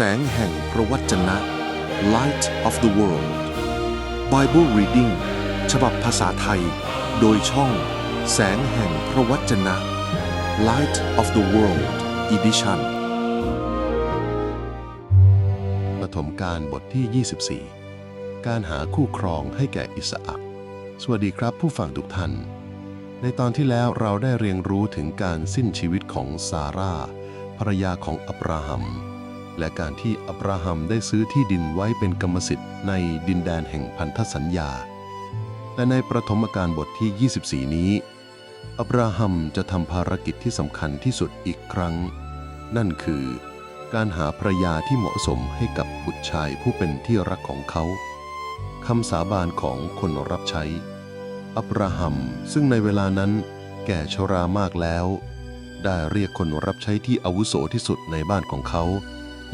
แสงแห่งพระวจนะ Light of the World Bible Reading ฉบับภาษาไทย โดยช่อง แสงแห่งพระวจนะ Light of the World Edition ปฐมกาลบทที่ 24 การหาคู่ครองให้แก่อิสอักสวัสดีครับผู้ฟังทุกท่าน ในตอนที่แล้วเราได้เรียนรู้ถึงการสิ้นชีวิตของซาร่าภรรยาของอับราฮัม และการที่อับราฮัมได้ซื้อที่ดินไว้เป็นกรรมสิทธิ์ในดินแดนแห่งพันธสัญญา แต่ในประถมกาลบทที่ 24 นี้ อับราฮัมจะทำภารกิจที่สำคัญที่สุดอีกครั้ง นั่นคือ การหาภรรยาที่เหมาะสมให้กับบุตรชายผู้เป็นที่รักของเขาคำสาบานของคนรับใช้ อับราฮัมซึ่งในเวลานั้นแก่ชรามากแล้ว ได้เรียกคนรับใช้ที่อาวุโสที่สุดในบ้านของเขา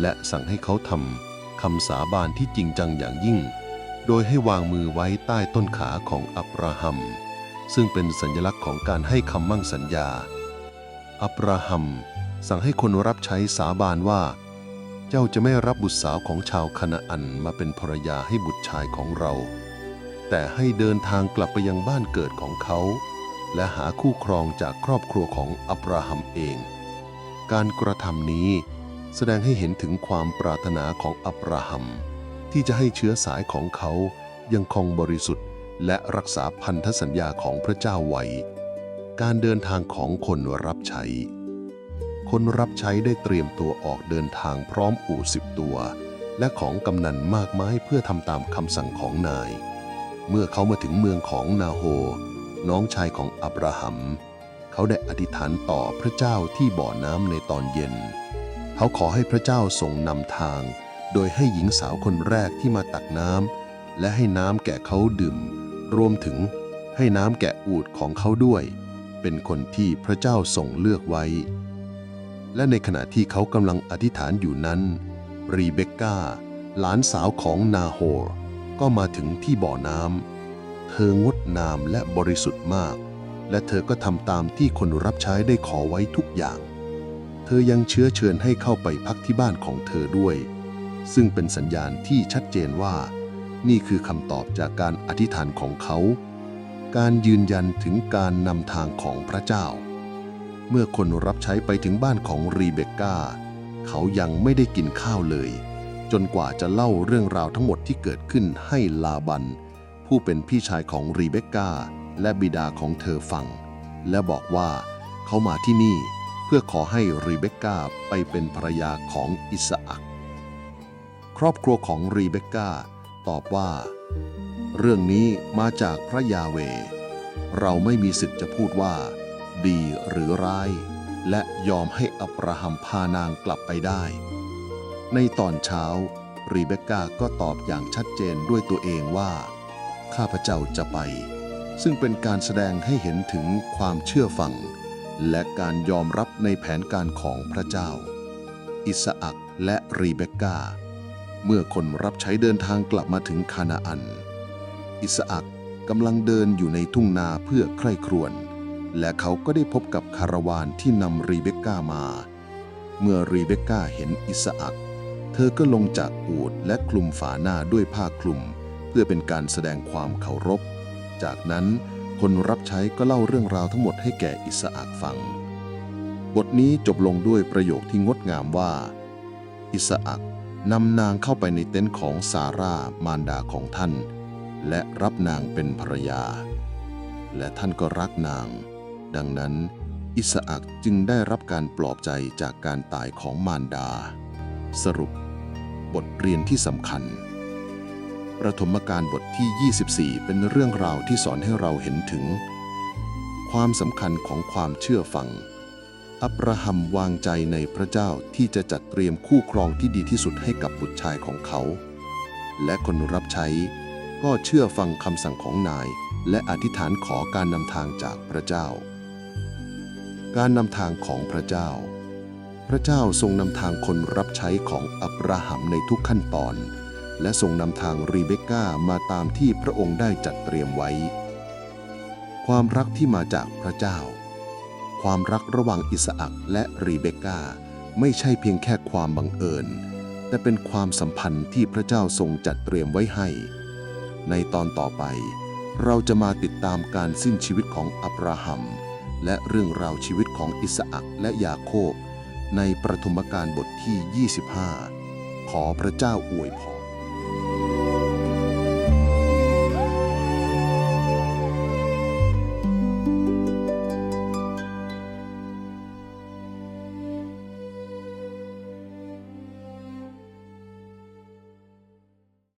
และสั่งให้เขาทำคำสาบานที่จริงจังอย่างยิ่ง โดยให้วางมือไว้ใต้ต้นขาของอับราฮัม ซึ่งเป็นสัญลักษณ์ของการให้คำมั่งสัญญา อับราฮัม สั่งให้คนรับใช้สาบานว่า เจ้าจะไม่รับบุตรสาวของชาวคณาอันมาเป็นภรรยาให้บุตรชายของเรา แต่ให้เดินทางกลับไปยังบ้านเกิดของเขา และหาคู่ครองจากครอบครัวของอับราฮัมเอง การกระทำนี้ แสดงให้เห็นถึงความปรารถนาของอับราฮัม ที่จะให้เชื้อสายของเขายังคงบริสุทธิ์ และรักษาพันธสัญญาของพระเจ้าไว้ การเดินทางของคนรับใช้ คนรับใช้ได้เตรียมตัวออกเดินทางพร้อมอู่สิบตัว และของกำนันมากมายเพื่อทำตามคำสั่งของนาย เมื่อเขามาถึงเมืองของนาโฮ น้องชายของอับราฮัม เขาได้อธิษฐานต่อพระเจ้าที่บ่อน้ำในตอนเย็น เขาขอให้พระเจ้าทรงนำทาง โดยให้หญิงสาวคนแรกที่มาตักน้ำและให้น้ำแก่เขาดื่ม รวมถึงให้น้ำแก่อูดของเขาด้วย เป็นคนที่พระเจ้าทรงเลือกไว้ และในขณะที่เขากำลังอธิษฐานอยู่นั้น รีเบคก้า หลานสาวของนาโฮรก็มาถึงที่บ่อน้ำเธองดงามและบริสุทธิ์มาก และเธอก็ทำตามที่คนรับใช้ได้ขอไว้ทุกอย่าง อยังเชื้อเชิญให้เข้าไปพักที่บ้านของเธอด้วย ซึ่งเป็นสัญญาณที่ชัดเจนว่า นี่คือคำตอบจากการอธิษฐานของเขา การยืนยันถึงการนำทางของพระเจ้า เมื่อคนรับใช้ไปถึงบ้านของรีเบคก้า เขายังไม่ได้กินข้าวเลย จนกว่าจะเล่าเรื่องราวทั้งหมดที่เกิดขึ้นให้ลาบัน ผู้เป็นพี่ชายของรีเบคก้าและบิดาของเธอฟัง และบอกว่าเขามาที่นี่ พื่อขอให้รีเบคก้าไปเป็นภรรยาของอิสอัก ครอบครัวของรีเบคก้าตอบว่า เรื่องนี้มาจากพระยาเว เราไม่มีสิทธิ์จะพูดว่า ดีหรือร้าย และยอมให้อับราฮัมพานางกลับไปได้ ในตอนเช้ารีเบคก้าก็ตอบอย่างชัดเจนด้วยตัวเองว่า ข้าพเจ้าจะไป ซึ่งเป็นการแสดงให้เห็นถึงความเชื่อฟัง และการยอมรับในแผนการของพระเจ้า อิสอักและรีเบคก้าเมื่อคนรับใช้เดินทางกลับมาถึงคานาอัน อิสอักกำลังเดินอยู่ในทุ่งนาเพื่อใคร่ครวญและเขาก็ได้พบกับคาราวานที่นำรีเบคก้ามา เมื่อรีเบคก้าเห็นอิสอัก เธอก็ลงจากอูฐและคลุมฝาหน้าด้วยผ้าคลุม เพื่อเป็นการแสดงความเคารพ จากนั้น คนรับใช้ก็เล่าเรื่องราวทั้งหมดให้แก่อิสอักฟัง บทนี้จบลงด้วยประโยคที่งดงามว่า อิสอักนำนางเข้าไปในเต็นท์ของซาร่ามารดาของท่าน และรับนางเป็นภรรยา และท่านก็รักนาง ดังนั้นอิสอักจึงได้รับการปลอบใจจากการตายของมารดา สรุป บทเรียนที่สำคัญ ประถมการบทที่ 24 เป็นเรื่องราวที่สอนให้เราเห็นถึง ความสำคัญของความเชื่อฟัง อับราฮัมวางใจในพระเจ้าที่จะจัดเตรียมคู่ครองที่ดีที่สุดให้กับบุตรชายของเขา และคนรับใช้ก็เชื่อฟังคำสั่งของนาย และอธิษฐานขอการนำทางจากพระเจ้า การนำทางของพระเจ้า พระเจ้าทรงนำทางคนรับใช้ของอับราฮัมในทุกขั้นตอน และทรงนำทางรีเบคก้ามาตามที่พระองค์ได้จัดเตรียมไว้ ความรักที่มาจากพระเจ้า ความรักระหว่างอิสอักและรีเบคก้าไม่ใช่เพียงแค่ความบังเอิญแแต่เป็นความสัมพันธ์ที่พระเจ้าทรงจัดเตรียมไว้ให้ ในตอนต่อไป เราจะมาติดตามการสิ้นชีวิตของอับราฮัม และเรื่องราวชีวิตของอิสอักและยาโคบในประทุมการบทที่ 25 ขอพระเจ้าอวยพร